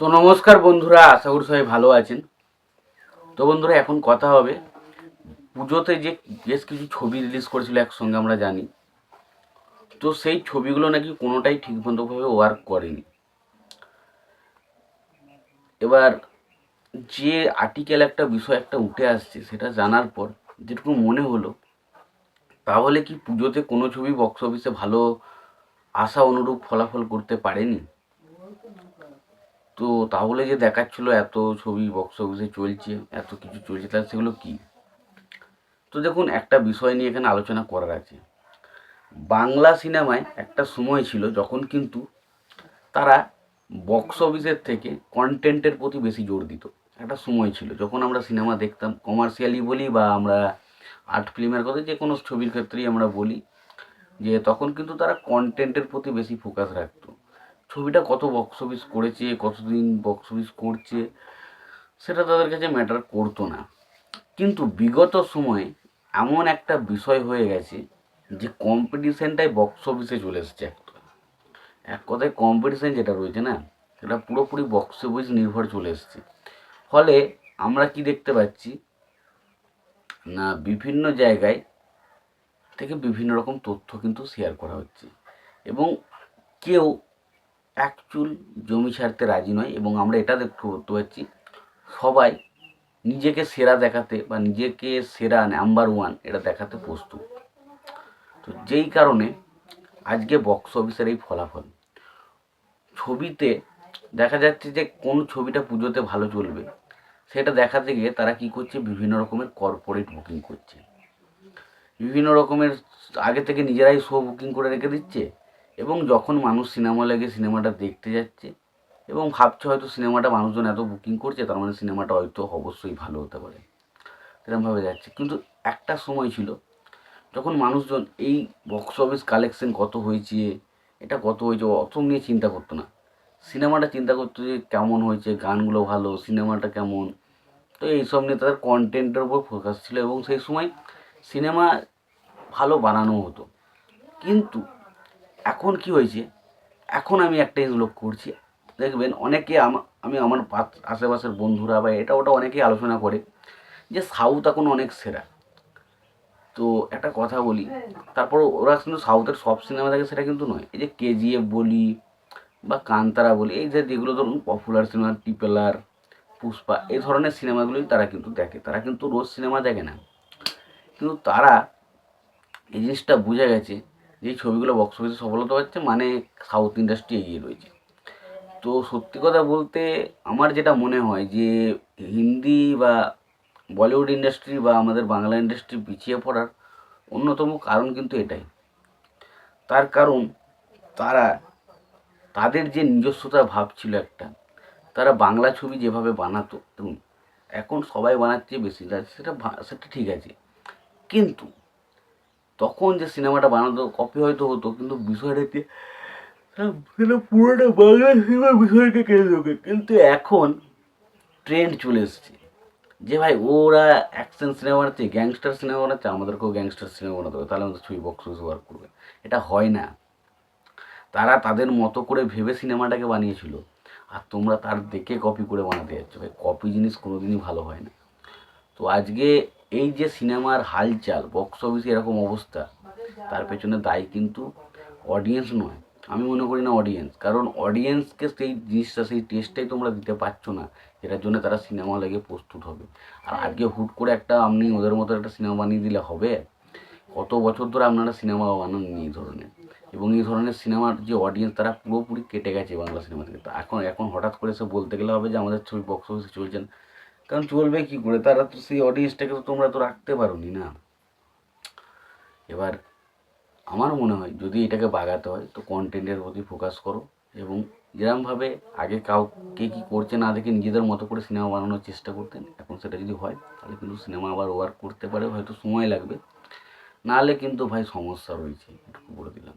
তো নমস্কার বন্ধুরা, আশা করি সবাই ভালো আছেন। তো বন্ধুরা, এখন কথা হবে পুজোতে যে বেশ কিছু ছবি রিলিজ করেছিল একসঙ্গে আমরা জানি। তো সেই ছবিগুলো নাকি কোনোটাই ঠিকমতোভাবে ওয়ার্ক করেনি। এবার যে আর্টিকেল একটা বিষয় একটা উঠে আসছে, সেটা জানার পর যেটুকু মনে হলো, তাহলে কি পুজোতে কোনো ছবি বক্স অফিসে ভালো আশা অনুরূপ ফলাফল করতে পারেনি? তো তাহলে যে দেখাচ্ছিল এত ছবি বক্স অফিসে চলছে, এত কিছু চলছে, তাহলে সেগুলো কি? তো দেখুন, একটা বিষয় নিয়ে এখানে আলোচনা করার আছে। বাংলা সিনেমায় একটা সময় ছিল যখন কিন্তু তারা বক্স অফিসের থেকে কন্টেন্টের প্রতি বেশি জোর দিত। একটা সময় ছিল যখন আমরা সিনেমা দেখতাম কমার্শিয়ালি বলি বা আমরা আর্ট ফিল্মের কথা যে কোনো ছবির ক্ষেত্রেই আমরা বলি, যে তখন কিন্তু তারা কন্টেন্টের প্রতি বেশি ফোকাস রাখতো। ছবিটা কত বক্স অফিস করেছে, কতদিন বক্স অফিস করছে, সেটা তাদের কাছে ম্যাটার করতো না। কিন্তু বিগত সময়ে এমন একটা বিষয় হয়ে গেছে যে কম্পিটিশনটাই বক্স অফিসে চলে এসেছে এক কথায়। কম্পিটিশান যেটা রয়েছে না, সেটা পুরোপুরি বক্স অফিস নির্ভর চলে এসেছে। ফলে আমরা কি দেখতে পাচ্ছি? না, বিভিন্ন জায়গায় থেকে বিভিন্ন রকম তথ্য কিন্তু শেয়ার করা হচ্ছে। এবং কেউ এক চুল জমি ছাড়তে রাজি নয় এবং আমরা এটা দেখতে করতে পারছি, সবাই নিজেকে সেরা দেখাতে বা নিজেকে সেরা নাম্বার ওয়ান এটা দেখাতে প্রস্তুত। তো যেই কারণে আজকে বক্স অফিসের এই ফলাফল। ছবিতে দেখা যাচ্ছে যে কোন ছবিটা পুজোতে ভালো চলবে, সেটা দেখাতে গিয়ে তারা কি করছে, বিভিন্ন রকমের কর্পোরেট বুকিং করছে। বিভিন্ন রকমের আগে থেকে নিজেরাই শো বুকিং করে রেখে দিচ্ছে এবং যখন মানুষ সিনেমা লেগে, সিনেমাটা দেখতে যাচ্ছে এবং ভাবছে হয়তো সিনেমাটা মানুষজন এত বুকিং করছে, তার মানে সিনেমাটা হয়তো অবশ্যই ভালো হতে পারে। এরকমভাবে যাচ্ছে। কিন্তু একটা সময় ছিল যখন মানুষজন এই বক্স অফিস কালেকশন কত হয়েছে, এটা কত হয়েছে, অত নিয়ে চিন্তা করতো না। সিনেমাটা চিন্তা করতো যে কেমন হয়েছে, গানগুলো ভালো, সিনেমাটা কেমন। তো এইসব নিয়ে তাদের কন্টেন্টের উপর ফোকাস ছিল এবং সেই সময় সিনেমা ভালো বানানো হতো। কিন্তু এখন কি হয়েছে? এখন আমি একটা জিনিস লক্ষ্য করছি। দেখবেন অনেকে আমা- আমি আমার পাশ- আশেপাশের বন্ধুরা বা এটা ওটা অনেকেই আলোচনা করে যে সাউথ এখন অনেক সেরা। তো একটা কথা বলি তারপর ওরা কিন্তু সাউথের সব সিনেমা দেখে সেটা কিন্তু নয়। এই যে কেজিএফ বলি বা কান্তারা বলি এই যে যেগুলো ধরুন পপুলার সিনেমা টিপেলার পুষ্পা এই ধরনের সিনেমাগুলোই তারা কিন্তু দেখে। তারা কিন্তু রোজ সিনেমা দেখে না। কিন্তু তারা এই জিনিসটা বোঝা গেছে যে ছবিগুলো বক্স অফিসে সফলতা পাচ্ছে মানে সাউথ ইন্ডাস্ট্রি এগিয়ে রয়েছে। তো সত্যি কথা বলতে আমার যেটা মনে হয় যে, হিন্দি বা বলিউড ইন্ডাস্ট্রি বা আমাদের বাংলা ইন্ডাস্ট্রি পিছিয়ে পড়ার অন্যতম কারণ কিন্তু এটাই। তার কারণ, তারা, তাদের যে নিজস্বতা ভাব ছিল একটা, তারা বাংলা ছবি যেভাবে বানাতো এখন সবাই বানাচ্ছে বেশি সেটা সেটা ঠিক আছে। কিন্তু তখন যে সিনেমাটা বানাতো কপি হয়তো হতো, কিন্তু বিষয়টাকে পুরোটা বাংলা সিনেমার বিষয়কে কেন্দ্র করে কিন্তু এখন ট্রেন্ড চলে এসেছে। যে ভাই, ওরা অ্যাকশন সিনেমা বানাচ্ছে গ্যাংস্টার সিনেমা বানাচ্ছে, আমাদেরকেও গ্যাংস্টার সিনেমা বানাতে হবে, তাহলে আমাদের ছবি বক্স অফিস ওয়ার্ক করবে। এটা হয় না। তারা তাদের মতো করে ভেবে সিনেমাটাকে বানিয়েছিল, আর তোমরা তার দেখে কপি করে বানাতে যাচ্ছ। ভাই কপি জিনিস কোনোদিনই ভালো হয় না। তো আজকে এই যে সিনেমার হালচাল বক্স অফিসে এরকম অবস্থা, তার পেছনে দায়ী কিন্তু অডিয়েন্স নয়। আমি মনে করি না অডিয়েন্স কারণ অডিয়েন্সকে সেই জিনিসটা, সেই টেস্টটাই তোমরা দিতে পারছ না এটার জন্য তারা সিনেমা লেগে প্রস্তুত হবে। আর আজকে হুট করে একটা আপনি ওদের মতো একটা সিনেমা বানিয়ে দিলে হবে? কত বছর ধরে আপনারা সিনেমা বানাননি এই ধরনের? এবং এই ধরনের সিনেমার যে অডিয়েন্স তারা পুরোপুরি কেটে গেছে বাংলা সিনেমা থেকে। এখন এখন হঠাৎ করে সে বলতে গেলে হবে যে আমাদের ছবি বক্স অফিসে চলছে কারণ চলবে কি করে? তারা তো সেই অডিয়েন্সটাকে তো তোমরা তো রাখতে পারোনি না। এবার আমার মনে হয়, যদি এটাকে বাগাতে হয়, তো কন্টেন্টের প্রতি ফোকাস করো এবং যেরমভাবে আগে কাউ, কে করছে না দেখে নিজেদের মতো করে সিনেমা বানানোর চেষ্টা করতেন, এখন সেটা যদি হয়, তাহলে কিন্তু সিনেমা আবার ওয়ার্ক করতে পারে, হয়তো সময় লাগবে। নাহলে কিন্তু ভাই সমস্যা রয়েছে, এটুকু বলে দিলাম।